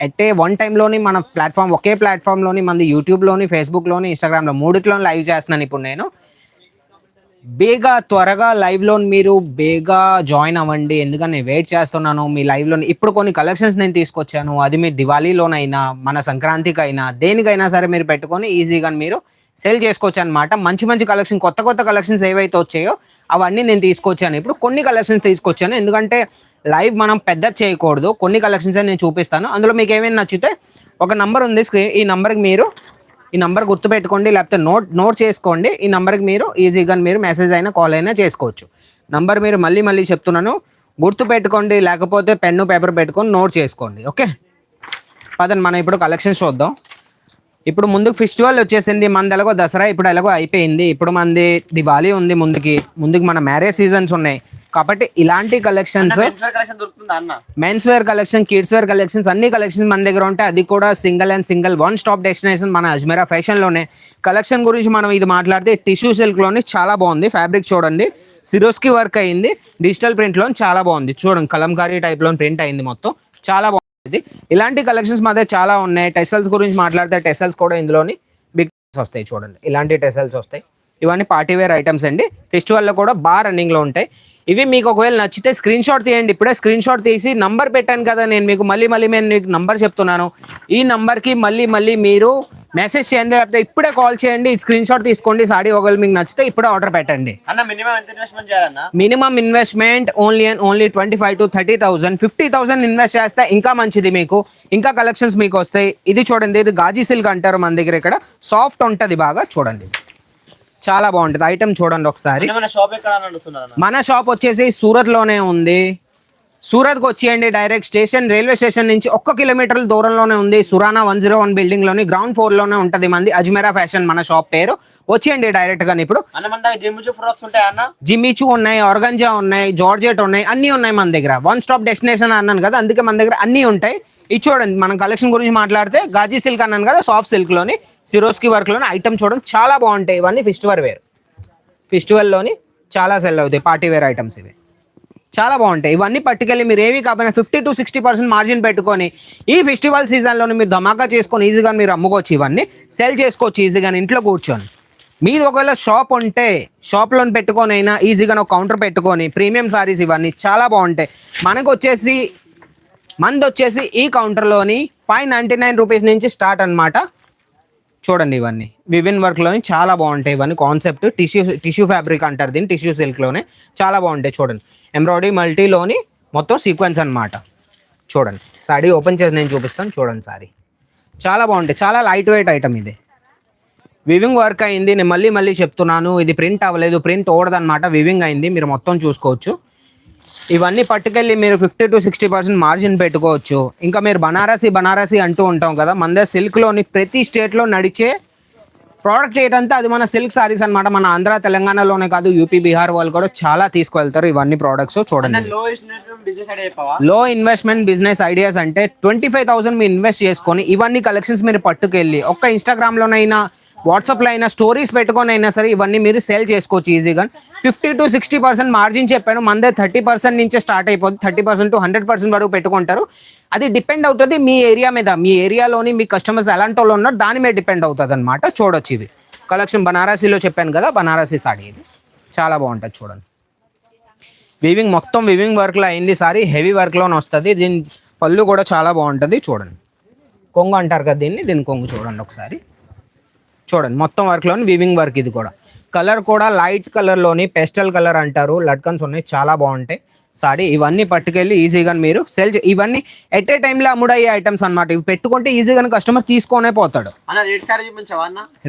At a one టైంలోని మన platform ఒకే ప్లాట్ఫామ్లోని మంది యూట్యూబ్లోని ఫేస్బుక్లోని ఇన్స్టాగ్రామ్లో మూడిట్లో లైవ్ చేస్తున్నాను ఇప్పుడు నేను. బేగా త్వరగా లైవ్లో మీరు బేగా జాయిన్ అవ్వండి. ఎందుకని నేను వెయిట్ చేస్తున్నాను. మీ లైవ్లో ఇప్పుడు కొన్ని కలెక్షన్స్ నేను తీసుకొచ్చాను. అది మీ దివాళీలోనైనా మన సంక్రాంతికైనా దేనికైనా సరే మీరు పెట్టుకొని ఈజీగా మీరు సేల్ చేసుకోవచ్చు అనమాట మంచి మంచి కలెక్షన్ కొత్త కొత్త కలెక్షన్స్ ఏవైతే వచ్చాయో అవన్నీ నేను తీసుకొచ్చాను. ఇప్పుడు కొన్ని కలెక్షన్స్ తీసుకొచ్చాను. ఎందుకంటే లైవ్ మనం పెద్ద చేయకూడదు. కొన్ని కలెక్షన్స్ నేను చూపిస్తాను. అందులో మీకు ఏమైనా నచ్చితే ఒక నంబర్ ఉంది స్క్రీన్ ఈ నంబర్కి మీరు ఈ నంబర్ గుర్తుపెట్టుకోండి. లేకపోతే నోట్ నోట్ చేసుకోండి. ఈ నంబర్కి మీరు ఈజీగా మీరు మెసేజ్ అయినా కాల్ అయినా చేసుకోవచ్చు. నంబర్ మీరు మళ్ళీ మళ్ళీ చెప్తున్నాను. గుర్తుపెట్టుకోండి. లేకపోతే పెన్ను పేపర్ పెట్టుకొని నోట్ చేసుకోండి. ఓకే? పదండి మనం ఇప్పుడు కలెక్షన్స్ చూద్దాం. ఇప్పుడు ముందుకు ఫెస్టివల్ వచ్చేసింది మనది ఎలాగో దసరా ఇప్పుడు ఎలాగో అయిపోయింది. ఇప్పుడు మనది దివాళీ ఉంది ముందుకి. ముందుకు మన మ్యారేజ్ సీజన్స్ ఉన్నాయి. కాబట్టి ఇలాంటి collections men's wear collection kids wear collections అన్ని కలెక్షన్స్ మన దగ్గర ఉంటాయి అది కూడా single and single one stop destination మన అజ్మీరా ఫ్యాషన్లోనే కలెక్షన్ గురించి మనం ఇది మాట్లాడితే టిష్యూ సిల్క్లోని చాలా బాగుంది. ఫ్యాబ్రిక్ చూడండి. సిరోస్కి వర్క్ అయింది. డిజిటల్ ప్రింట్లో చాలా బాగుంది. చూడండి కలంకారీ టైప్లో ప్రింట్ అయింది మొత్తం. చాలా బాగుంది. ఇలాంటి కలెక్షన్స్ మా దగ్గర చాలా ఉన్నాయి. టెసల్స్ గురించి మాట్లాడితే టెసల్స్ కూడా ఇందులోని బిగ్ వస్తాయి చూడండి. ఇలాంటి టెసల్స్ వస్తాయి. ఇవన్నీ పార్టీ వేర్ ఐటమ్స్ అండి. ఫెస్టివల్లో కూడా బాగా రన్నింగ్లో ఉంటాయి. ఇవి మీకు ఒకవేళ నచ్చితే స్క్రీన్ షాట్ తీయండి. ఇప్పుడే స్క్రీన్ షాట్ తీసి నంబర్ పెట్టాను కదా నేను మీకు. మళ్ళీ మళ్ళీ నేను మీకు నంబర్ చెప్తున్నాను. ఈ నంబర్కి మళ్ళీ మళ్ళీ మీరు మెసేజ్ చేయండి. లేకపోతే ఇప్పుడే కాల్ చేయండి. స్క్రీన్ షాట్ తీసుకోండి. సాడీ ఒకవేళ మీకు నచ్చితే ఇప్పుడే ఆర్డర్ పెట్టండి. Minimum investment only and only twenty five to thirty thousand. Fifty thousand invest చేస్తే ఇంకా మంచిది మీకు. ఇంకా కలెక్షన్స్ మీకు వస్తాయి. ఇది చూడండి. ఇది గాజీ సిల్క్ అంటారు మన దగ్గర ఇక్కడ. సాఫ్ట్ ఉంటుంది బాగా. చూడండి. చాలా బాగుంటుంది. ఐటమ్ చూడండి ఒకసారి. మన షాప్ వచ్చేసి సూరత్లోనే ఉంది. సూరత్కి వచ్చేయండి డైరెక్ట్ స్టేషన్ రైల్వే స్టేషన్ నుంచి ఒక్క కిలోమీటర్ల దూరంలోనే ఉంది. సురానా వన్ జీరో వన్ బిల్డింగ్లోని గ్రౌండ్ ఫ్లోర్లోనే ఉంటుంది మంది. అజ్మీరా ఫ్యాషన్ మన షాప్ పేరు. వచ్చేయండి ఇప్పుడు. ఫ్రాక్స్ ఉంటాయి అన్న? జిమ్మిచు ఉన్నాయి ఆర్గంజా ఉన్నాయి జార్జెట్ ఉన్నాయి అన్నీ ఉన్నాయి మన దగ్గర. వన్ స్టాప్ డెస్టినేషన్ అన్నాను కదా అందుకే మన దగ్గర అన్నీ ఉంటాయి. ఇది చూడండి మనం కలెక్షన్ గురించి మాట్లాడితే గాజీ సిల్క్ అన్నాను కదా సాఫ్ట్ సిల్క్లోని సిరోస్కి వర్క్లోని ఐటమ్ చూడడం చాలా బాగుంటాయి. ఇవన్నీ ఫెస్టివల్ వేర్. ఫెస్టివల్లోని చాలా సెల్ అవుతాయి. పార్టీ వేర్ ఐటమ్స్ ఇవి. చాలా బాగుంటాయి. ఇవన్నీ పట్టుకెళ్ళి మీరు ఏవి కాకపోయినా fifty to sixty percent margin పెట్టుకొని ఈ ఫెస్టివల్ సీజన్లోనే మీరు ధమాకా చేసుకొని ఈజీగా మీరు అమ్ముకోవచ్చు ఇవన్నీ. సెల్ చేసుకోవచ్చు ఈజీగా ఇంట్లో కూర్చొని. మీది ఒకవేళ షాప్ ఉంటే షాప్లో పెట్టుకొని అయినా ఈజీగా ఒక కౌంటర్ పెట్టుకొని ప్రీమియం సారీస్ ఇవన్నీ చాలా బాగుంటాయి. మనకు వచ్చేసి మనది వచ్చేసి ఈ కౌంటర్లోని ఫైవ్ నైంటీ నైన్ రూపీస్ నుంచి స్టార్ట్ అన్నమాట. చూడండి ఇవన్నీ. వివిన్ వర్క్లోని చాలా బాగుంటాయి ఇవన్నీ. కాన్సెప్ట్ టిష్యూ టిష్యూ ఫ్యాబ్రిక్ అంటారు దీన్ని టిష్యూ సిల్క్లోనే చాలా బాగుంటాయి చూడండి. ఎంబ్రాయిడరీ మల్టీలోని మొత్తం సీక్వెన్స్ అన్నమాట. చూడండి. సారీ ఓపెన్ చేసి నేను చూపిస్తాను. చూడండి సారీ చాలా బాగుంటాయి. చాలా లైట్ వెయిట్ ఐటమ్ ఇది. వివింగ్ వర్క్ అయింది. నేను మళ్ళీ మళ్ళీ చెప్తున్నాను. ఇది ప్రింట్ అవ్వలేదు. ప్రింట్ ఓడదన్నమాట. వివింగ్ అయింది. మీరు మొత్తం చూసుకోవచ్చు. ఇవన్నీ పట్టుకెళ్ళి మీరు fifty to sixty percent margin పెట్టుకోవచ్చు. ఇంకా మీరు బనారసి బనారసి అంటూ ఉంటాం కదా మన దగ్గర సిల్క్లోని ప్రతి స్టేట్లో నడిచే ప్రోడక్ట్ ఏంటంటే అది మన సిల్క్ సారీస్ అన్నమాట. మన ఆంధ్ర తెలంగాణలోనే కాదు యూపీ బీహార్ వాళ్ళు కూడా చాలా తీసుకువెళ్తారు ఇవన్నీ ప్రోడక్ట్స్ చూడండి. లో ఇన్వెస్ట్మెంట్ బిజినెస్ ఐడియా చెప్పవా? లో ఇన్వెస్ట్మెంట్ బిజినెస్ ఐడియాస్ అంటే ట్వంటీ ఫైవ్ థౌసండ్ మీరు ఇన్వెస్ట్ చేసుకొని ఇవన్నీ కలెక్షన్స్ మీరు పట్టుకెళ్ళి ఒక్క ఇన్స్టాగ్రామ్లోనైనా వాట్సాప్లో అయినా స్టోరీస్ పెట్టుకొని అయినా సరే ఇవన్నీ మీరు సేల్ చేసుకోవచ్చు ఈజీగా. Fifty to sixty percent margin చెప్పాను. మనదే థర్టీ పర్సెంట్ నుంచే స్టార్ట్ అయిపోతుంది thirty percent to hundred percent వరకు పెట్టుకుంటారు. అది డిపెండ్ అవుతుంది మీ ఏరియా మీద. మీ ఏరియాలోని మీ కస్టమర్స్ ఎలాంటి వాళ్ళు ఉన్నారు దాని మీద డిపెండ్ అవుతుంది అనమాట చూడొచ్చు ఇవి కలెక్షన్ బనారసీలో చెప్పాను కదా బనారసీ సాడీ ఇది. చాలా బాగుంటుంది చూడండి. వివింగ్ మొత్తం వివింగ్ వర్క్లో అయింది సారీ. హెవీ వర్క్లోనే వస్తుంది. దీని పళ్ళు కూడా చాలా బాగుంటుంది చూడండి. కొంగు అంటారు కదా దీన్ని. దీని కొంగు చూడండి ఒకసారి. చూడండి మొత్తం వర్క్లోని వివింగ్ వర్క్ ఇది కూడా. కలర్ కూడా లైట్ కలర్లోని పెస్టల్ కలర్ అంటారు. లట్కన్స్ ఉన్నాయి చాలా బాగుంటాయి. సారీ ఇవన్నీ పట్టుకెళ్ళి ఈజీగా మీరు సెల్ ఇవన్నీ ఎట్ ఏ టైంలో అమ్ముడయ్యే ఐటమ్స్ అన్నమాట. ఇవి పెట్టుకుంటే ఈజీగా కస్టమర్ తీసుకొనే పోతాడు.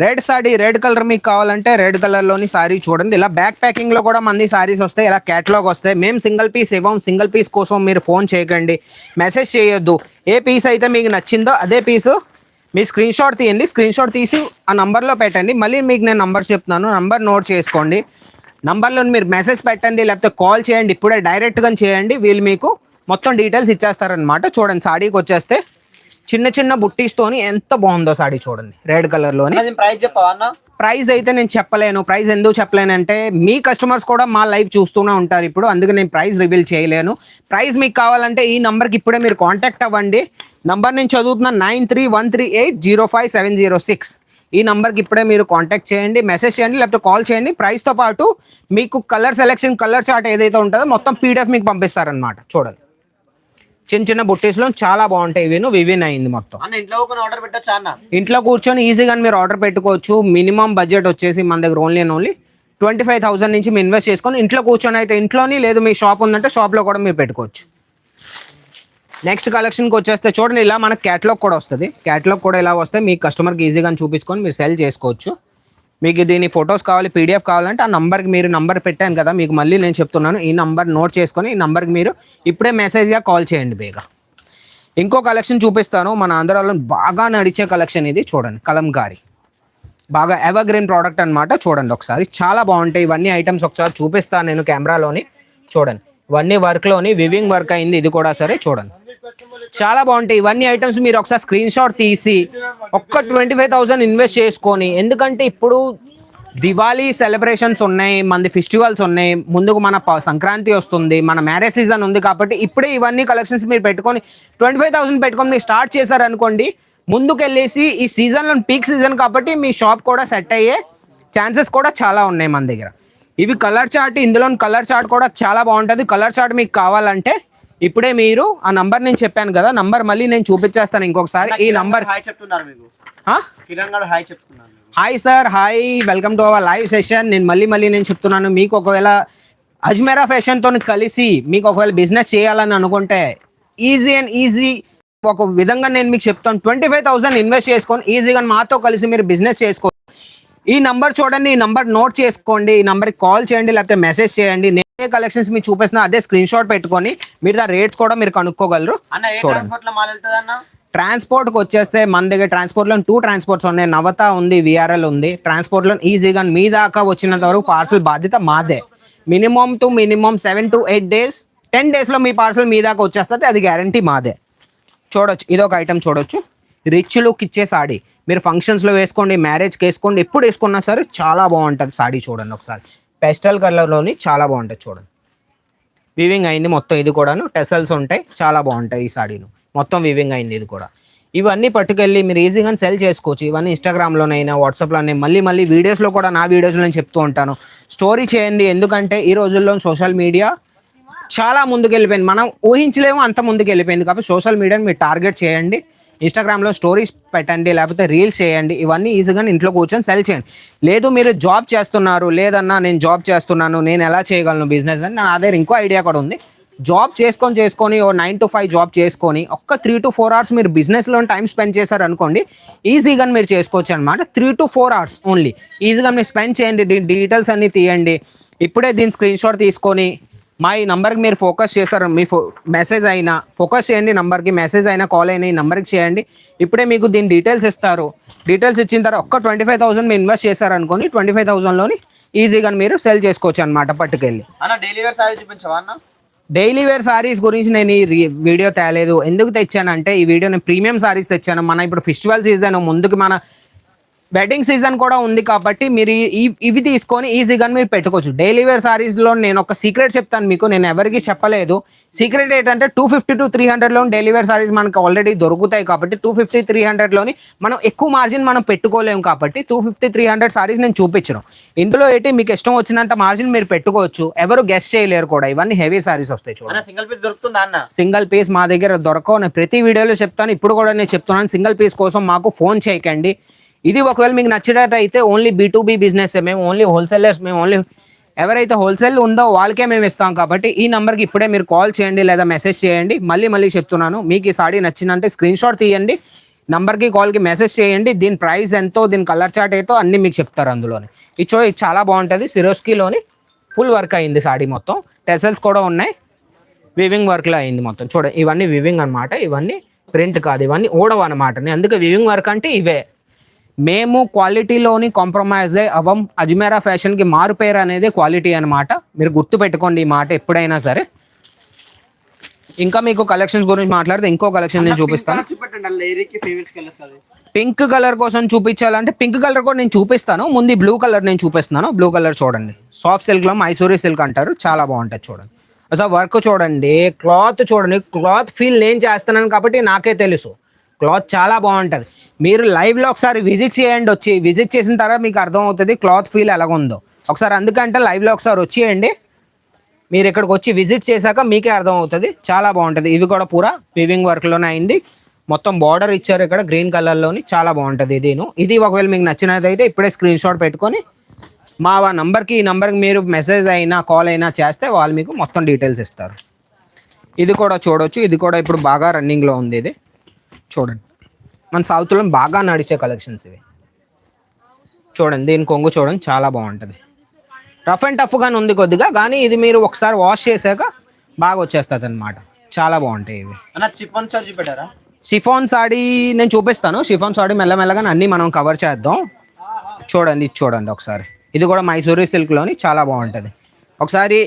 రెడ్ సారీ రెడ్ కలర్ మీకు కావాలంటే రెడ్ కలర్లోని సారీ చూడండి. ఇలా బ్యాక్ ప్యాకింగ్లో కూడా మంది సారీస్ వస్తాయి ఇలా క్యాటలాగ్ వస్తాయి. మేము సింగిల్ పీస్ ఇవ్వం సింగిల్ పీస్ కోసం మీరు ఫోన్ చేయకండి. మెసేజ్ చేయొద్దు. ఏ పీస్ అయితే మీకు నచ్చిందో అదే పీసు మీ స్క్రీన్ షాట్ తీయండి. స్క్రీన్ షాట్ తీసి ఆ నంబర్లో పెట్టండి. మళ్ళీ మీకు నేను నంబర్ చెప్తున్నాను. నంబర్ నోట్ చేసుకోండి. నంబర్లో మీరు మెసేజ్ పెట్టండి లేకపోతే కాల్ చేయండి. ఇప్పుడే డైరెక్ట్గా చేయండి. వీళ్ళు మీకు మొత్తం డీటెయిల్స్ ఇచ్చేస్తారనమాట చూడండి సాడీకి వచ్చేస్తే చిన్న చిన్న బుట్టీస్తోని ఎంత బాగుందో సాడీ చూడండి. రెడ్ కలర్లోని ప్రైస్ చెప్పవా అన్న? ప్రైస్ అయితే నేను చెప్పలేను. ప్రైస్ ఎందుకు చెప్పలేను అంటే మీ కస్టమర్స్ కూడా మా లైవ్ చూస్తూనే ఉంటారు ఇప్పుడు. అందుకే నేను ప్రైస్ రివీల్ చేయలేను. ప్రైస్ మీకు కావాలంటే ఈ నంబర్కి ఇప్పుడే మీరు కాంటాక్ట్ అవ్వండి. నంబర్ నేను చదువుతున్నా nine three one three eight zero five seven zero six. ఈ నంబర్కి ఇప్పుడే మీరు కాంటాక్ట్ చేయండి మెసేజ్ చేయండి లేకపోతే కాల్ చేయండి. ప్రైస్తో పాటు మీకు కలర్ సెలెక్షన్ కలర్ చార్ట్ ఏదైతే ఉంటుందో మొత్తం పీడిఎఫ్ మీకు పంపిస్తారనమాట చూడండి. చిన్న చిన్న బుట్టీస్లో చాలా బాగుంటాయి. ఇవి వివిన్ అయింది మొత్తం. ఇంట్లో కూర్చొని ఈజీగా మీరు ఆర్డర్ పెట్టుకోవచ్చు. మినిమం బడ్జెట్ వచ్చేసి మన దగ్గర only and only twenty five thousand నుంచి మీరు ఇన్వెస్ట్ చేసుకొని ఇంట్లో కూర్చొని అయితే ఇంట్లోని లేదు మీ షాప్ ఉందంటే షాప్లో కూడా మీరు పెట్టుకోవచ్చు. నెక్స్ట్ కలెక్షన్కి వచ్చేస్తే చూడండి ఇలా మనకు క్యాటలాగ్ కూడా వస్తుంది. క్యాటలాగ్ కూడా ఇలా వస్తే మీ కస్టమర్కి ఈజీగా చూపించుకొని మీరు సెల్ చేసుకోవచ్చు. మీకు దీని ఫొటోస్ కావాలి పీడిఎఫ్ కావాలంటే ఆ నంబర్కి మీరు నంబర్ పెట్టాను కదా మీకు మళ్ళీ నేను చెప్తున్నాను. ఈ నంబర్ నోట్ చేసుకొని ఈ నంబర్కి మీరు ఇప్పుడే మెసేజ్గా కాల్ చేయండి బేగా. ఇంకో కలెక్షన్ చూపిస్తాను. మన ఆంధ్రాలో బాగా నడిచే కలెక్షన్ ఇది చూడండి కలంకారీ. బాగా ఎవర్ గ్రీన్ ప్రోడక్ట్ అనమాట చూడండి ఒకసారి. చాలా బాగుంటాయి. ఇవన్నీ ఐటమ్స్ ఒకసారి చూపిస్తాను నేను కెమెరాలోని చూడండి ఇవన్నీ వర్క్లోని వివింగ్ వర్క్ అయింది ఇది కూడా సరే చూడండి. చాలా బాగుంటాయి. ఇవన్నీ ఐటమ్స్ మీరు ఒకసారి స్క్రీన్ షాట్ తీసి ఒక్క ట్వంటీ ఫైవ్ థౌసండ్ ఇన్వెస్ట్ చేసుకొని ఎందుకంటే ఇప్పుడు దివాళీ సెలబ్రేషన్స్ ఉన్నాయి మనది ఫెస్టివల్స్ ఉన్నాయి ముందుకు మన సంక్రాంతి వస్తుంది మన మ్యారేజ్ సీజన్ ఉంది కాబట్టి ఇప్పుడే ఇవన్నీ కలెక్షన్స్ మీరు పెట్టుకొని ట్వంటీ ఫైవ్ థౌసండ్ పెట్టుకొని మీరు స్టార్ట్ చేశారనుకోండి ముందుకెళ్ళేసి ఈ సీజన్లో పీక్ సీజన్ కాబట్టి మీ షాప్ కూడా సెట్ అయ్యే ఛాన్సెస్ కూడా చాలా ఉన్నాయి మన దగ్గర. ఇవి కలర్ చార్ట్ ఇందులో కలర్ చార్ట్ కూడా చాలా బాగుంటుంది. కలర్ చార్ట్ మీకు కావాలంటే ఇప్పుడే మీరు ఆ నంబర్ నేను చెప్పాను కదా నంబర్ మళ్ళీ నేను చూపించేస్తాను ఇంకొకసారి. ఈ నంబర్ హాయ్ చెప్తున్నారు మీకు. కిరణ్ గారు హాయ్ చెప్తున్నారు. Hi sir hi. Welcome to our live session. నేను మళ్ళీ మళ్ళీ నేను చెప్తున్నాను మీకు ఒకవేళ అజ్మేరా ఫ్యాషన్తో కలిసి మీకు ఒకవేళ బిజినెస్ చేయాలని అనుకుంటే ఈజీ అండ్ ఈజీ ఒక విధంగా నేను మీకు చెప్తాను. ట్వంటీ ఫైవ్ థౌసండ్ ఇన్వెస్ట్ చేసుకొని ఈజీగా మాతో కలిసి మీరు బిజినెస్ చేసుకో. ఈ నంబర్ చూడండి ఈ నంబర్ నోట్ చేసుకోండి ఈ నంబర్కి కాల్ చేయండి లేకపోతే మెసేజ్ చేయండి. నేనే కలెక్షన్స్ మీకు చూపిస్తున్నా అదే స్క్రీన్ షాట్ పెట్టుకొని మీరు ఆ రేట్స్ కూడా మీరు కనుక్కోగలరు. ఏ చూడండి. ట్రాన్స్పోర్ట్లో ట్రాన్స్పోర్ట్కి వచ్చేస్తే మన దగ్గర ట్రాన్స్పోర్ట్లో టూ ట్రాన్స్పోర్ట్స్ ఉన్నాయి. నవత ఉంది విఆర్ఎల్ ఉంది. ట్రాన్స్పోర్ట్లో ఈజీగా మీ దాకా వచ్చినంత వరకు పార్సల్ బాధ్యత మాదే. Minimum to minimum seven to eight days ten డేస్లో మీ పార్సల్ మీ దాకా వచ్చేస్తుంది అది గ్యారంటీ మాదే. చూడొచ్చు. ఇది ఒక ఐటమ్ చూడొచ్చు. రిచ్ లుక్ ఇచ్చే సాడీ మీరు ఫంక్షన్స్లో వేసుకోండి మ్యారేజ్కి వేసుకోండి ఎప్పుడు వేసుకున్నా సరే చాలా బాగుంటుంది సాడీ చూడండి ఒకసారి. పెస్టల్ కలర్లోని చాలా బాగుంటుంది చూడండి. వివింగ్ అయింది మొత్తం ఇది కూడాను. టెసల్స్ ఉంటాయి. చాలా బాగుంటాయి ఈ సాడీను మొత్తం వివింగ్ అయింది ఇది కూడా. ఇవన్నీ పట్టుకెళ్ళి మీరు ఈజీగా సెల్ చేసుకోవచ్చు. ఇవన్నీ ఇన్స్టాగ్రామ్లోనైనా వాట్సాప్లోనే మళ్ళీ మళ్ళీ వీడియోస్లో కూడా నా వీడియోస్లో నేను చెప్తూ ఉంటాను. స్టోరీ చేయండి. ఎందుకంటే ఈ రోజుల్లో సోషల్ మీడియా చాలా ముందుకు వెళ్ళిపోయింది మనం ఊహించలేము అంత ముందుకు వెళ్ళిపోయింది కాబట్టి సోషల్ మీడియాని మీరు టార్గెట్ చేయండి. ఇన్స్టాగ్రామ్లో స్టోరీస్ పెట్టండి లేకపోతే రీల్స్ చేయండి ఇవన్నీ ఈజీగా ఇంట్లో కూర్చొని సెల్ చేయండి. లేదు మీరు జాబ్ చేస్తున్నారు లేదన్నా నేను జాబ్ చేస్తున్నాను నేను ఎలా చేయగలను బిజినెస్ అని నా దగ్గర ఇంకో ఐడియా కూడా ఉంది. జాబ్ చేసుకొని చేసుకొని ఓ నైన్ టు ఫైవ్ జాబ్ చేసుకొని ఒక్క త్రీ టు ఫోర్ అవర్స్ మీరు బిజినెస్లో టైం స్పెండ్ చేశారు అనుకోండి ఈజీగా మీరు చేసుకోవచ్చు అనమాట three to four hours only ఈజీగా మీరు స్పెండ్ చేయండి డీటెయిల్స్ అన్నీ తీయండి. ఇప్పుడే దీని స్క్రీన్ షాట్ తీసుకొని మా ఈ నంబర్కి మీరు ఫోకస్ చేస్తారు. మీ ఫో మెసేజ్ అయినా ఫోకస్ చేయండి నంబర్కి మెసేజ్ అయినా కాల్ అయినా ఈ నంబర్కి చేయండి. ఇప్పుడే మీకు దీని డీటెయిల్స్ ఇస్తారు. డీటెయిల్స్ ఇచ్చిన తర్వాత ఒక్క ట్వంటీ ఫైవ్ థౌసండ్ మీరు ఇన్వెస్ట్ చేశారనుకోని ట్వంటీ ఫైవ్ థౌసండ్లోని ఈజీగా మీరు సెల్ చేసుకోవచ్చు అనమాట పట్టుకెళ్ళి. డైలీ వేర్ సారీ చూపించవా అన్న? డైలీ వేర్ సారీస్ గురించి నేను ఈ వీడియో తేలేదు. ఎందుకు తెచ్చానంటే ఈ వీడియో నేను ప్రీమియం సారీస్ తెచ్చాను. మన ఇప్పుడు ఫెస్టివల్ సీజన్ ముందుకు మన వెడ్డింగ్ సీజన్ కూడా ఉంది కాబట్టి మీరు ఇవి తీసుకొని ఈజీగా మీరు పెట్టుకోవచ్చు. డైలీ వేర్ సారీస్లో నేను ఒక సీక్రెట్ చెప్తాను మీకు. నేను ఎవరికి చెప్పలేదు. సీక్రెట్ ఏంటంటే టూ ఫిఫ్టీ టు త్రీ హండ్రెడ్లో డైలీ వేర్ సారీస్ మనకు ఆల్రెడీ దొరుకుతాయి కాబట్టి టూ ఫిఫ్టీ త్రీ హండ్రెడ్లోని మనం ఎక్కువ మార్జిన్ మనం పెట్టుకోలేము కాబట్టి two fifty three hundred saris నేను చూపించను. ఇందులో ఏంటి? మీకు ఇష్టం వచ్చినంత మార్జిన్ మీరు పెట్టుకోవచ్చు. ఎవరు గెస్ట్ చేయలేరు కూడా. ఇవన్నీ హెవీ సారీస్ వస్తాయి చూడండి. సింగిల్ పీస్ దొరుకుతుందా అన్న? సింగిల్ పీస్ మా దగ్గర దొరకవు. నేను ప్రతి వీడియోలో చెప్తాను. ఇప్పుడు కూడా నేను చెప్తున్నాను. సింగిల్ పీస్ కోసం మాకు ఫోన్ చేయకండి. ఇది ఒకవేళ మీకు నచ్చినట్టు అయితే ఓన్లీ బీ బీ బిజినెస్ మేము ఓన్లీ హోల్సేలర్స్ మేము ఓన్లీ ఎవరైతే హోల్సేల్ ఉందో వాళ్ళకే మేము ఇస్తాం కాబట్టి ఈ నెంబర్కి ఇప్పుడే మీరు కాల్ చేయండి లేదా మెసేజ్ చేయండి. మళ్ళీ మళ్ళీ చెప్తున్నాను. మీకు ఈ సాడీ నచ్చిందంటే స్క్రీన్ షాట్ తీయండి. నంబర్కి కాల్కి మెసేజ్ చేయండి. దీని ప్రైస్ ఎంతో దీని కలర్ చార్ట్ ఏంటో అన్నీ మీకు చెప్తారు అందులోని. ఇది ఇది చాలా బాగుంటుంది. సిరోస్కీలోని ఫుల్ వర్క్ అయింది సాడీ మొత్తం. టెసల్స్ కూడా ఉన్నాయి. వివింగ్ వర్క్లో అయింది మొత్తం. చూడ ఇవన్నీ వివింగ్ అన్నమాట. ఇవన్నీ ప్రింట్ కాదు. ఇవన్నీ ఓడవ అనమాట అందుకే వివింగ్ వర్క్ అంటే ఇవే. మేము క్వాలిటీలోని కాంప్రమైజ్ అవ్వం. అజ్మేరా ఫ్యాషన్కి మారు పేరు అనేది క్వాలిటీ అనమాట మీరు గుర్తు పెట్టుకోండి ఈ మాట ఎప్పుడైనా సరే. ఇంకా మీకు కలెక్షన్స్ గురించి మాట్లాడితే ఇంకో కలెక్షన్ నేను చూపిస్తాను. పింక్ కలర్ కోసం చూపించాలంటే పింక్ కలర్ కూడా నేను చూపిస్తాను. ముందు బ్లూ కలర్ నేను చూపిస్తున్నాను. బ్లూ కలర్ చూడండి. సాఫ్ట్ సిల్క్లో మైసూరి సిల్క్ అంటారు. చాలా బాగుంటుంది చూడండి. అసలు వర్క్ చూడండి. క్లాత్ చూడండి. క్లాత్ ఫీల్ నేను చేస్తున్నాను కాబట్టి నాకే తెలుసు. క్లాత్ చాలా బాగుంటుంది. మీరు లైవ్లో ఒకసారి విజిట్ చేయండి వచ్చి. విజిట్ చేసిన తర్వాత మీకు అర్థమవుతుంది క్లాత్ ఫీల్ ఎలాగుందో. ఒకసారి అందుకంటే లైవ్లో ఒకసారి వచ్చేయండి. మీరు ఇక్కడికి వచ్చి విజిట్ చేశాక మీకే అర్థమవుతుంది. చాలా బాగుంటుంది. ఇవి కూడా పూరా వివింగ్ వర్క్లోనే అయింది. మొత్తం బార్డర్ ఇచ్చారు ఇక్కడ గ్రీన్ కలర్లోని చాలా బాగుంటుంది ఇదిను. ఇది ఒకవేళ మీకు నచ్చినదైతే ఇప్పుడే స్క్రీన్ షాట్ పెట్టుకొని మా నంబర్కి ఈ నంబర్కి మీరు మెసేజ్ అయినా కాల్ అయినా చేస్తే వాళ్ళు మీకు మొత్తం డీటెయిల్స్ ఇస్తారు. ఇది కూడా చూడొచ్చు. ఇది కూడా ఇప్పుడు బాగా రన్నింగ్లో ఉంది ఇది. చూడండి. మన సౌత్లో బాగా నడిచే కలెక్షన్స్ ఇవి. చూడండి దీని కొంగు చూడండి చాలా బాగుంటుంది. రఫ్ అండ్ టఫ్గానే ఉంది కొద్దిగా కానీ ఇది మీరు ఒకసారి వాష్ చేశాక బాగా వచ్చేస్తుంది అనమాట చాలా బాగుంటాయి ఇవి. అన్న చిప్పన్ సార్ చూపెట్టారా? షిఫాన్ సాడీ నేను చూపిస్తాను. షిఫాన్ సాడీ మెల్లమెల్లగా అన్నీ మనం కవర్ చేద్దాం. చూడండి ఇది చూడండి ఒకసారి. ఇది కూడా మైసూరి సిల్క్లోని చాలా బాగుంటుంది. ఒకసారి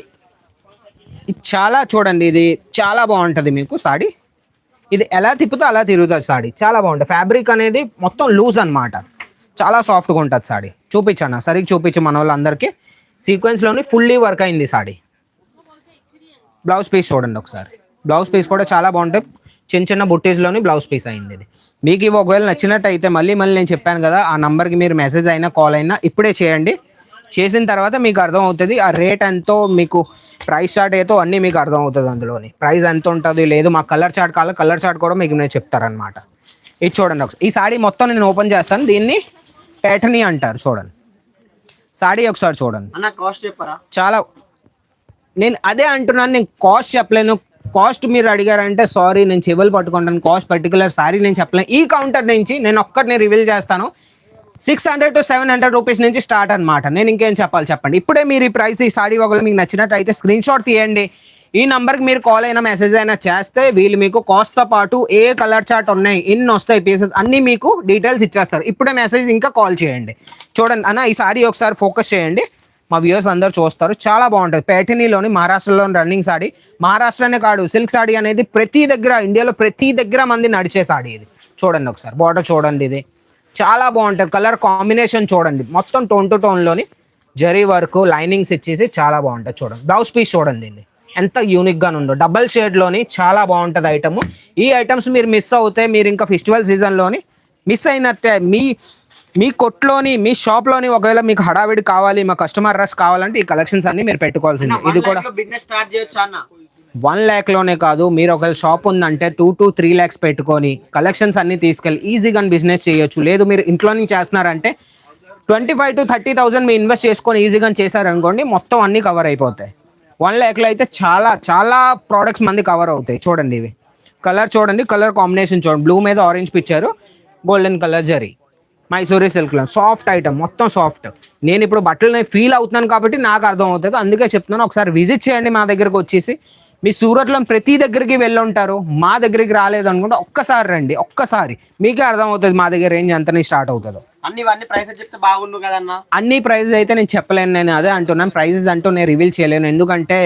చాలా చూడండి ఇది చాలా బాగుంటుంది మీకు సాడీ ఇది ఎలా తిప్పుతో అలా తిరుగుతుంది సాడీ. చాలా బాగుంటుంది. ఫ్యాబ్రిక్ అనేది మొత్తం లూజ్ అన్నమాట. చాలా సాఫ్ట్గా ఉంటుంది సాడీ. చూపించండి. సరిగ్గా చూపించు మన వాళ్ళందరికీ సీక్వెన్స్లోని ఫుల్లీ వర్క్ అయింది సాడీ. బ్లౌజ్ పీస్ చూడండి ఒకసారి. బ్లౌజ్ పీస్ కూడా చాలా బాగుంటుంది. చిన్న చిన్న బుట్టీస్లోని బ్లౌజ్ పీస్ అయింది ఇది. మీకు ఇవి ఒకవేళ నచ్చినట్టయితే మళ్ళీ మళ్ళీ నేను చెప్పాను కదా ఆ నెంబర్కి మీరు మెసేజ్ అయినా కాల్ అయినా ఇప్పుడే చేయండి. చేసిన తర్వాత మీకు అర్థం అవుతుంది ఆ రేట్ ఎంతో మీకు ప్రైస్ చార్ట్ ఏతో అన్నీ మీకు అర్థం అవుతుంది అందులోని. ప్రైస్ ఎంత ఉంటుంది లేదు మా కలర్ చార్ట్ కావాలి కలర్ చార్ట్ కూడా మీకు నేను చెప్తారనమాట ఇది చూడండి ఒకసారి. ఈ సాడీ మొత్తం నేను ఓపెన్ చేస్తాను దీన్ని పేటనీ అంటారు చూడండి. సాడీ ఒకసారి చూడండి. అన్న కాస్ట్ చెప్పరా? చాలా నేను అదే అంటున్నాను నేను కాస్ట్ చెప్పలేను. కాస్ట్ మీరు అడిగారంటే సారీ నేను చెవులు పట్టుకుంటాను. కాస్ట్ పర్టికులర్ సారీ నేను చెప్పలేను. ఈ కౌంటర్ నుంచి నేను ఒక్కటిని రివీల్ చేస్తాను. Six hundred to seven hundred rupees నుంచి స్టార్ట్ అనమాట నేను ఇంకేం చెప్పాలి చెప్పండి. ఇప్పుడే మీరు ఈ ప్రైస్ ఈ సారీ ఒకవేళ మీకు నచ్చినట్టు అయితే స్క్రీన్ షాట్ తీయండి. ఈ నంబర్కి మీరు కాల్ అయినా మెసేజ్ అయినా చేస్తే వీళ్ళు మీకు కాస్ట్తో పాటు ఏ కలర్ చార్ట్ ఉన్నాయి ఇన్ని వస్తాయి పీసెస్ అన్నీ మీకు డీటెయిల్స్ ఇచ్చేస్తారు. ఇప్పుడే మెసేజ్ ఇంకా కాల్ చేయండి. చూడండి అన్న ఈ సారీ ఒకసారి ఫోకస్ చేయండి. మా వ్యూవర్స్ అందరూ చూస్తారు. చాలా బాగుంటుంది. పేటనీలోని మహారాష్ట్రలోని రన్నింగ్ సాడీ మహారాష్ట్రనే కాదు సిల్క్ సాడీ అనేది ప్రతి దగ్గర ఇండియాలో ప్రతి దగ్గర మంది నడిచే సాడీ ఇది. చూడండి ఒకసారి. బార్డర్ చూడండి ఇది. చాలా బాగుంటుంది. కలర్ కాంబినేషన్ చూడండి. మొత్తం టోన్ టు టోన్లోని జరీ వర్క్ లైనింగ్స్ ఇచ్చేసి చాలా బాగుంటుంది చూడండి. బ్లౌజ్ పీస్ చూడండి ఇది ఎంత యూనిక్గా ఉందో. డబల్ షేడ్లోని చాలా బాగుంటుంది ఐటమ్ ఈ ఐటమ్స్ మీరు మిస్ అవుతే మీరు ఇంకా ఫెస్టివల్ సీజన్లోని మిస్ అయినట్టే మీ మీ కొట్లోని మీ షాప్లోని ఒకవేళ మీకు హడావిడి కావాలి మా కస్టమర్ రష్ కావాలంటే ఈ కలెక్షన్స్ అన్ని మీరు పెట్టుకోవాల్సింది. ఇది కూడా బిజినెస్ స్టార్ట్ చేయొచ్చు అన్న? వన్ ల్యాక్లోనే కాదు మీరు ఒకవేళ షాప్ ఉందంటే టూ టు త్రీ ల్యాక్స్ పెట్టుకొని కలెక్షన్స్ అన్ని తీసుకెళ్ళి ఈజీగా బిజినెస్ చేయొచ్చు. లేదు మీరు ఇంట్లో నుంచి చేస్తున్నారంటే twenty five to thirty thousand మీరు ఇన్వెస్ట్ చేసుకొని ఈజీగా చేశారనుకోండి మొత్తం అన్ని కవర్ అయిపోతాయి. వన్ ల్యాక్లో అయితే చాలా చాలా ప్రోడక్ట్స్ మంది కవర్ అవుతాయి. చూడండి ఇవి. కలర్ చూడండి కలర్ కాంబినేషన్ చూడండి. బ్లూ మీద ఆరెంజ్ పిచ్చారు గోల్డెన్ కలర్ జరీ. మైసూరి సిల్క్లో సాఫ్ట్ ఐటమ్ మొత్తం సాఫ్ట్ నేను ఇప్పుడు బట్టలు ఫీల్ అవుతున్నాను కాబట్టి నాకు అర్థం అవుతుంది అందుకే చెప్తున్నాను ఒకసారి విజిట్ చేయండి మా దగ్గరకు వచ్చేసి. మీ సూరత్లో ప్రతి దగ్గరికి వెళ్ళి ఉంటారు మా దగ్గరికి రాలేదు అనుకుంటే ఒక్కసారి రండి ఒక్కసారి. మీకే అర్థం అవుతుంది మా దగ్గర రేంజ్ ఎంత స్టార్ట్ అవుతుందో. అన్ని ఇవన్నీ ప్రైసెస్ చెప్తే బాగుండు కదన్న. అన్ని ప్రైజెస్ అయితే నేను చెప్పలేను నేను అదే అంటున్నాను. ప్రైజెస్ అంటూ నేను రివీల్ చేయలేను. ఎందుకంటే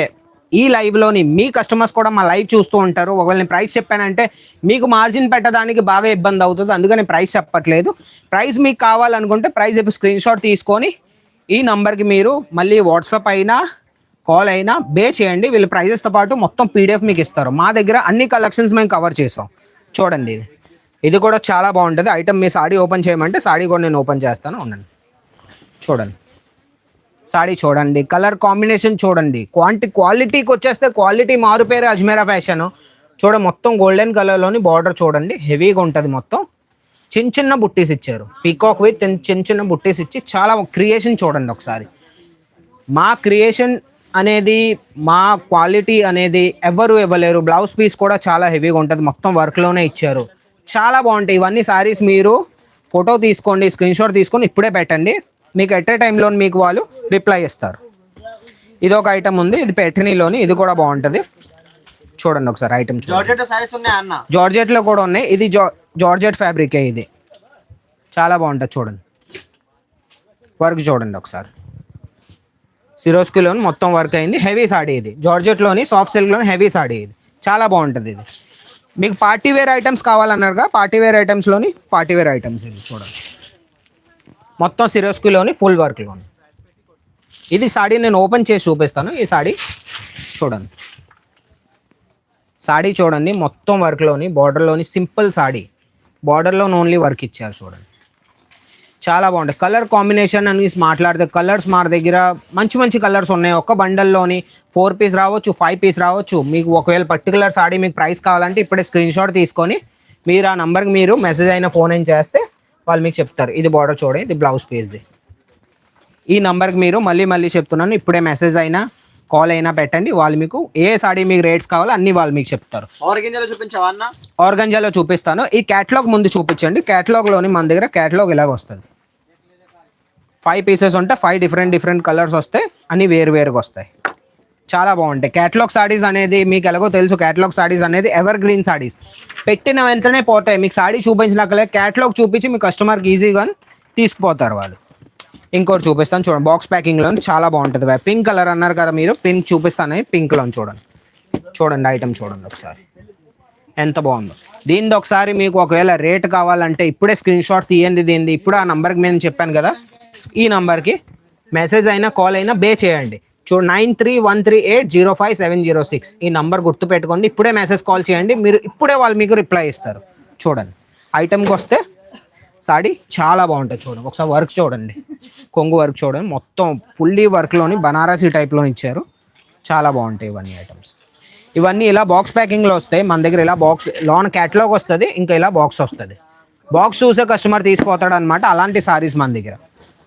ఈ లైవ్లోని మీ కస్టమర్స్ కూడా మా లైవ్ చూస్తూ ఉంటారు. ఒకవేళ నేను ప్రైస్ చెప్పానంటే మీకు మార్జిన్ పెట్టడానికి బాగా ఇబ్బంది అవుతుంది. అందుకని ప్రైస్ చెప్పట్లేదు. ప్రైస్ మీకు కావాలనుకుంటే ప్రైస్ స్క్రీన్ షాట్ తీసుకొని ఈ నంబర్కి మీరు మళ్ళీ వాట్సాప్ అయినా కాల్ అయినా బే చేయండి. వీళ్ళు ప్రైజెస్తో పాటు మొత్తం పీడిఎఫ్ మీకు ఇస్తారు. మా దగ్గర అన్ని కలెక్షన్స్ మేము కవర్ చేసాం చూడండి ఇది. ఇది కూడా చాలా బాగుంటుంది. ఐటమ్ మీ సాడీ ఓపెన్ చేయమంటే సాడీ కూడా నేను ఓపెన్ చేస్తాను. ఉండండి. చూడండి. సాడీ చూడండి. కలర్ కాంబినేషన్ చూడండి. క్వాంటి క్వాలిటీకి వచ్చేస్తే క్వాలిటీ మారుపేరు అజ్మేరా ఫ్యాషన్ చూడ మొత్తం గోల్డెన్ కలర్లోని బార్డర్ చూడండి. హెవీగా ఉంటుంది మొత్తం. చిన్న చిన్న బుట్టీస్ ఇచ్చారు. పీకాక్ విత్ చిన్న చిన్న బుట్టీస్ ఇచ్చి చాలా క్రియేషన్ చూడండి ఒకసారి. మా క్రియేషన్ అనేది మా క్వాలిటీ అనేది ఎవరు ఇవ్వలేరు. బ్లౌజ్ పీస్ కూడా చాలా హెవీగా ఉంటుంది. మొత్తం వర్క్లోనే ఇచ్చారు. చాలా బాగుంటాయి. ఇవన్నీ సారీస్ మీరు ఫోటో తీసుకోండి స్క్రీన్ షాట్ తీసుకొని ఇప్పుడే పెట్టండి. మీకు ఎట్ ఏ టైంలో మీకు వాళ్ళు రిప్లై ఇస్తారు. ఇది ఒక ఐటమ్ ఉంది. ఇది పెట్టనీలోని ఇది కూడా బాగుంటుంది. చూడండి ఒకసారి ఐటమ్ జార్జెట్ సారీస్ ఉన్నాయి అన్న? జార్జెట్లో కూడా ఉన్నాయి. ఇది జార్జెట్ ఫ్యాబ్రికే ఇది. చాలా బాగుంటుంది. చూడండి. వర్క్ చూడండి ఒకసారి. సిరోస్కిలోని మొత్తం వర్క్ అయింది. హెవీ సాడీ ఇది. జార్జెట్లోని సాఫ్ట్ సిల్క్లోని హెవీ సాడీ ఇది. చాలా బాగుంటుంది ఇది. మీకు పార్టీ వేర్ ఐటమ్స్ కావాలన్నారుగా పార్టీ వేర్ ఐటమ్స్లోని పార్టీ వేర్ ఐటమ్స్ ఇది చూడండి. మొత్తం సిరోస్కిలోని ఫుల్ వర్క్లోని ఇది సాడీ నేను ఓపెన్ చేసి చూపిస్తాను. ఈ సాడీ చూడండి. సాడీ చూడండి. మొత్తం వర్క్లోని బార్డర్లోని సింపుల్ సాడీ బార్డర్లో ఓన్లీ వర్క్ ఇచ్చారు చూడండి. చాలా బాగుంటాయి. కలర్ కాంబినేషన్ అని మాట్లాడితే కలర్స్ మా దగ్గర మంచి మంచి కలర్స్ ఉన్నాయి. ఒక బండల్లోని ఫోర్ పీస్ రావచ్చు ఫైవ్ పీస్ రావచ్చు. మీకు ఒకవేళ పర్టికులర్ సాడీ మీకు ప్రైస్ కావాలంటే ఇప్పుడే స్క్రీన్ షాట్ తీసుకొని మీరు ఆ నంబర్కి మీరు మెసేజ్ అయిన ఫోన్ అయిన చేస్తే వాళ్ళు మీకు చెప్తారు. ఇది బార్డర్ చూడండి ఇది బ్లౌజ్ పీస్ది ఈ నంబర్కి మీరు మళ్ళీ మళ్ళీ చెప్తున్నాను ఇప్పుడే మెసేజ్ అయినా కాల్ అయినా పెట్టండి. వాళ్ళు మీకు ఏ సాడీ మీకు రేట్స్ కావాలో అన్ని వాళ్ళు మీకు చెప్తారు. ఆర్గింజలో చూపించావా అన్న? ఆర్గంజాలో చూపిస్తాను. ఈ క్యాటలాగ్ ముందు చూపించండి. క్యాటలాగ్లోని మన దగ్గర క్యాటలాగ్ ఇలాగ వస్తుంది. ఫైవ్ పీసెస్ ఉంటే ఫైవ్ డిఫరెంట్ డిఫరెంట్ కలర్స్ వస్తాయి అన్ని వేరు వేరుగా వస్తాయి. చాలా బాగుంటాయి. క్యాటలాగ్ సాడీస్ అనేది మీకు ఎలాగో తెలుసు. క్యాటలాగ్ సాడీస్ అనేది ఎవర్ గ్రీన్ సాడీస్ పెట్టిన వెంటనే పోతాయి. మీకు సాడీ చూపించినాకలే క్యాటలాగ్ చూపించి మీ కస్టమర్కి ఈజీగా తీసుకుపోతారు వాళ్ళు. ఇంకోటి చూపిస్తాను చూడండి. బాక్స్ ప్యాకింగ్లో చాలా బాగుంటుంది పింక్ కలర్ అన్నారు కదా మీరు. పింక్ చూపిస్తాను. పింక్లో చూడండి. చూడండి ఐటమ్ చూడండి ఒకసారి. ఎంత బాగుందో. దీనిది ఒకసారి మీకు ఒకవేళ రేట్ కావాలంటే ఇప్పుడే స్క్రీన్ షాట్ తీయండి దీనిది. ఇప్పుడు ఆ నంబర్కి నేను చెప్పాను కదా. ఈ నంబర్కి మెసేజ్ అయినా కాల్ అయినా బే చేయండి. చూడు nine three one three eight zero five seven zero six. ఈ నంబర్ గుర్తుపెట్టుకోండి ఇప్పుడే మెసేజ్ కాల్ చేయండి. మీరు ఇప్పుడే వాళ్ళు మీకు రిప్లై ఇస్తారు. చూడండి. ఐటమ్కి వస్తే సాడీ చాలా బాగుంటుంది చూడండి. ఒకసారి వర్క్ చూడండి. కొంగు వర్క్ చూడండి. మొత్తం ఫుల్లీ వర్క్లోని బనారసీ టైప్లో ఇచ్చారు. చాలా బాగుంటాయి ఇవన్నీ ఐటమ్స్. ఇవన్నీ ఇలా బాక్స్ ప్యాకింగ్లో వస్తాయి. మన దగ్గర ఇలా బాక్స్ లోన్ క్యాటలాగ్ వస్తుంది. ఇంకా ఇలా బాక్స్ వస్తుంది. బాక్స్ చూసే కస్టమర్ తీసిపోతాడు అనమాట అలాంటి సారీస్ మన దగ్గర.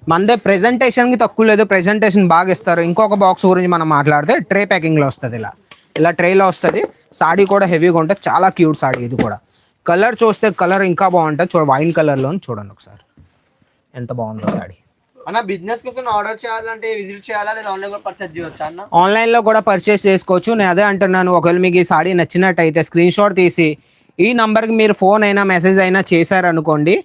మనదే ప్రెజెంటేషన్కి తక్కువ లేదు ప్రెజెంటేషన్ బాగా ఇస్తారు. ఇంకొక బాక్స్ గురించి మనం మాట్లాడితే ట్రే ప్యాకింగ్లో వస్తుంది ఇలా. ఇలా ట్రేలో వస్తుంది. సాడీ కూడా హెవీగా ఉంటుంది చాలా క్యూట్ సాడీ ఇది కూడా. కలర్ చూస్తే కలర్ ఇంకా బాగుంటుంది. చూడ వైన్ కలర్లో చూడండి ఒకసారి. ఎంత బాగుందో సాడీ. అన్న బిజినెస్ కోసం ఆర్డర్ చేయాలంటే విజిట్ చేయాలా? లేదా ఆన్లైన్ కూడా పర్చేస్ చేయొచ్చా అన్న? ఆన్లైన్లో కూడా పర్చేస్ చేసుకోవచ్చు. నేను అదే అంటున్నాను. ఒకవేళ మీకు ఈ సాడీ నచ్చినట్టయితే స్క్రీన్ షాట్ తీసి ఈ నంబర్కి మీరు ఫోన్ అయినా మెసేజ్ అయినా చేశారనుకోండి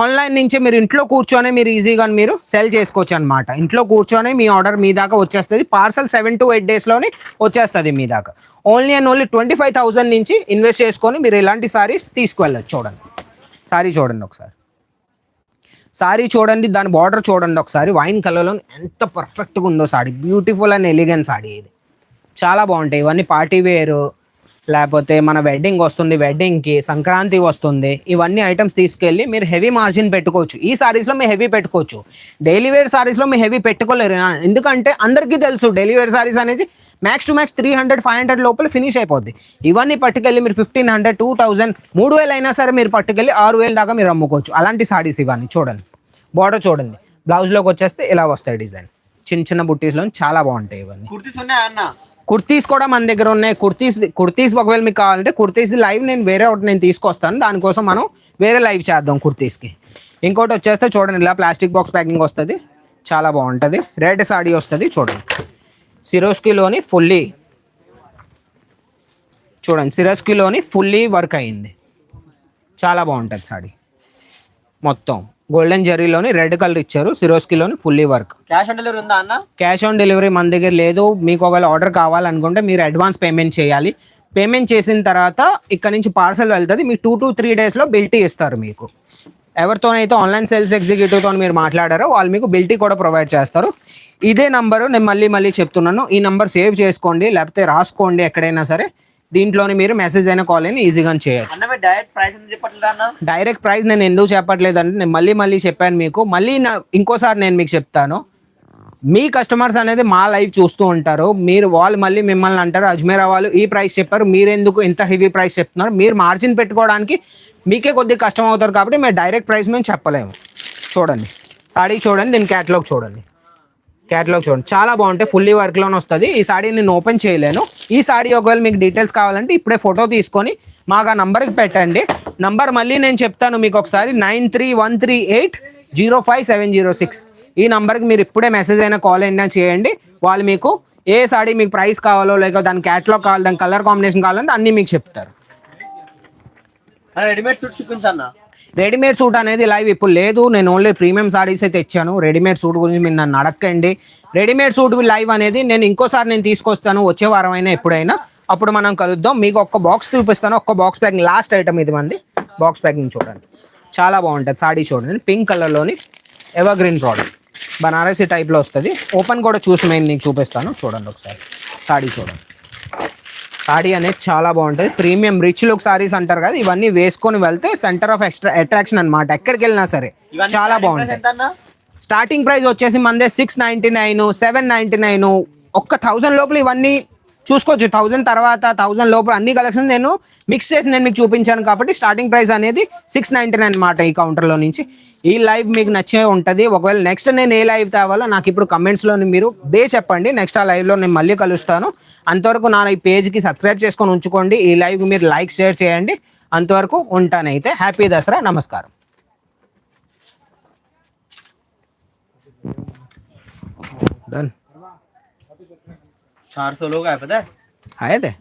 ఆన్లైన్ నుంచి మీరు ఇంట్లో కూర్చొని మీరు ఈజీగా మీరు సెల్ చేసుకోవచ్చు అనమాట ఇంట్లో కూర్చొని మీ ఆర్డర్ మీ దాకా వచ్చేస్తుంది. పార్సల్ సెవెన్ టు ఎయిట్ డేస్లోనే వచ్చేస్తుంది మీ దాకా. Only and only twenty five thousand నుంచి ఇన్వెస్ట్ చేసుకొని మీరు ఇలాంటి సారీస్ తీసుకువెళ్ళచ్చు చూడండి. సారీ చూడండి ఒకసారి. సారీ చూడండి దాని బార్డర్ చూడండి ఒకసారి. వైన్ కలర్లో ఎంత పర్ఫెక్ట్గా ఉందో sari beautiful and elegant sari ఇది. చాలా బాగుంటాయి. ఇవన్నీ పార్టీ వేరు లేకపోతే మన వెడ్డింగ్ వస్తుంది వెడ్డింగ్కి సంక్రాంతి వస్తుంది ఇవన్నీ ఐటమ్స్ తీసుకెళ్ళి మీరు హెవీ మార్జిన్ పెట్టుకోవచ్చు. ఈ సారీస్లో మీరు హెవీ పెట్టుకోవచ్చు. డైలీ వేర్ సారీస్లో మీరు హెవీ పెట్టుకోలేరు. ఎందుకంటే అందరికీ తెలుసు డైలీ వేర్ సారీస్ అనేది max to max three hundred five hundred లోపల ఫినిష్ అయిపోద్ది. ఇవన్నీ పట్టుకెళ్ళి మీరు ఫిఫ్టీన్ హండ్రెడ్ టూ థౌజండ్ మూడు వేలు అయినా సరే మీరు పట్టుకెళ్ళి ఆరు వేలు దాకా మీరు అమ్ముకోవచ్చు. అలాంటి సారీస్ ఇవన్నీ చూడండి. బార్డర్ చూడండి. బ్లౌజ్లోకి వచ్చేస్తే ఇలా వస్తాయి డిజైన్ చిన్న చిన్న బుట్టీస్లో చాలా బాగుంటాయి ఇవన్నీ. కుర్తీస్ ఉన్నాయా అన్న? కుర్తీస్ కూడా మన దగ్గర ఉన్నాయి. కుర్తీస్ కుర్తీస్ ఒకవేళ మీకు కావాలంటే కుర్తీస్ లైవ్ నేను వేరే ఒకటి నేను తీసుకొస్తాను. దానికోసం మనం వేరే లైవ్ చేద్దాం కుర్తీస్కి. ఇంకోటి వచ్చేస్తే చూడండి ఇలా ప్లాస్టిక్ బాక్స్ ప్యాకింగ్ వస్తుంది. చాలా బాగుంటుంది. రెడ్ సాడీ వస్తుంది చూడండి. సిరోస్కిలోని ఫుల్లీ చూడండి సిరోస్కిలోని ఫుల్లీ వర్క్ అయింది. చాలా బాగుంటుంది సాడీ. మొత్తం. గోల్డెన్ జెర్రీలోని రెడ్ కలర్ ఇచ్చారు సిరోస్కిలోని fully work cash on delivery ఉందా అన్న? క్యాష్ ఆన్ డెలివరీ మన దగ్గర లేదు. మీకు ఒకవేళ ఆర్డర్ కావాలనుకుంటే మీరు అడ్వాన్స్ పేమెంట్ చేయాలి. పేమెంట్ చేసిన తర్వాత ఇక్కడ నుంచి పార్సల్ వెళ్తుంది. మీకు టూ టు త్రీ డేస్లో బిల్టీ ఇస్తారు మీకు. ఎవరితోనైతే ఆన్లైన్ సేల్స్ ఎగ్జిక్యూటివ్తో మీరు మాట్లాడారో వాళ్ళు మీకు బిల్టీ కూడా ప్రొవైడ్ చేస్తారు. ఇదే నంబరు నేను మళ్ళీ మళ్ళీ చెప్తున్నాను. ఈ నంబర్ సేవ్ చేసుకోండి లేకపోతే రాసుకోండి ఎక్కడైనా సరే. దీంట్లోని మీరు మెసేజ్ అయినా కాల్ అయినా ఈజీగా చేయొచ్చు. డైరెక్ట్ ప్రైస్ ఎంత చెప్పట్లేదా అన్న? డైరెక్ట్ ప్రైస్ నేను ఎందుకు చెప్పట్లేదు అంటే నేను మళ్ళీ మళ్ళీ చెప్పాను మీకు. మళ్ళీ నా ఇంకోసారి నేను మీకు చెప్తాను. మీ కస్టమర్స్ అనేది మా లైవ్ చూస్తూ ఉంటారు. మీరు వాళ్ళు మళ్ళీ మిమ్మల్ని అంటారు అజ్మీరా వాళ్ళు ఈ ప్రైస్ చెప్పారు మీరు ఎందుకు ఇంత హెవీ ప్రైస్ చెప్తున్నారు? మీరు మార్జిన్ పెట్టుకోవడానికి మీకే కొద్దిగా కష్టం అవుతారు కాబట్టి మేము డైరెక్ట్ ప్రైస్ మేము చెప్పలేము. చూడండి. సాడీ చూడండి దీని క్యాటలాగ్ చూడండి. క్యాటలాగ్ చూడండి. చాలా బాగుంటాయి ఫుల్లీ వర్క్లోనే వస్తుంది. ఈ సాడీ నేను ఓపెన్ చేయలేను. ఈ సాడీ ఒకవేళ మీకు డీటెయిల్స్ కావాలంటే ఇప్పుడే ఫోటో తీసుకొని మాకు ఆ నంబర్కి పెట్టండి. నంబర్ మళ్ళీ నేను చెప్తాను మీకు ఒకసారి nine three one three eight zero five seven zero six. ఈ నంబర్కి మీరు ఇప్పుడే మెసేజ్ అయినా కాల్ అయినా చేయండి. వాళ్ళు మీకు ఏ సాడీ మీకు ప్రైస్ కావాలో లేక దాని క్యాటలాగ్ కావాలి దాని కలర్ కాంబినేషన్ కావాలంటే అన్నీ మీకు చెప్తారు. రెడీమేడ్ సూట్ చూపించన్నా రెడీమేడ్ సూట్ అనేది లైవ్ ఇప్పుడు లేదు. నేను ఓన్లీ ప్రీమియం సారీస్ అయితే తెచ్చాను. రెడీమేడ్ సూట్ గురించి మీరు నన్ను అడగండి రెడీమేడ్ సూట్ లైవ్ అనేది నేను ఇంకోసారి నేను తీసుకొస్తాను. వచ్చే వారం అయినా ఎప్పుడైనా. అప్పుడు మనం కలుద్దాం. మీకు ఒక్క బాక్స్ చూపిస్తాను. ఒక్క బాక్స్ ప్యాకింగ్ లాస్ట్ ఐటమ్ ఇది మంది. బాక్స్ ప్యాకింగ్ చూడండి. చాలా బాగుంటుంది సాడీ చూడండి. పింక్ కలర్లోని ఎవర్ గ్రీన్ ప్రోడక్ట్ బనారసి టైప్లో వస్తుంది. ఓపెన్ కూడా చూసి నేను నీకు చూపిస్తాను. చూడండి ఒకసారి. సాడీ చూడండి. సాడీ అనేది చాలా బాగుంటుంది. ప్రీమియం రిచ్ లుక్ సారీస్ అంటారు కదా ఇవన్నీ వేసుకొని వెళ్తే సెంటర్ ఆఫ్ ఎక్స్ట్రా అట్రాక్షన్ అన్నమాట. ఎక్కడికి వెళ్ళినా సరే చాలా అన్న స్టార్టింగ్ ప్రైస్ వచ్చేసి మందే six ninety nine seven ninety nine ఒక్క థౌజండ్ లోపల ఇవన్నీ చూసుకోవచ్చు. థౌజండ్ తర్వాత థౌజండ్ లోపల అన్ని కలెక్షన్ నేను మిక్స్ చేసి నేను మీకు చూపించాను కాబట్టి స్టార్టింగ్ ప్రైస్ అనేది సిక్స్ నైంటీ నైన్ అనమాట ఈ కౌంటర్లో నుంచి. ఈ లైవ్ మీకు నచ్చే ఉంటుంది. ఒకవేళ నెక్స్ట్ నేను ఏ లైవ్ తేవాలో నాకు ఇప్పుడు కమెంట్స్లో మీరు బే చెప్పండి. నెక్స్ట్ ఆ లైవ్లో నేను మళ్ళీ కలుస్తాను. అంతవరకు నా ఈ పేజ్కి సబ్స్క్రైబ్ చేసుకొని ఉంచుకోండి ఈ లైవ్ మీరు లైక్ షేర్ చేయండి అంతవరకు ఉంటానైతే హ్యాపీ దసరా నమస్కారం डन चार सौ लोग आए पता है आए थे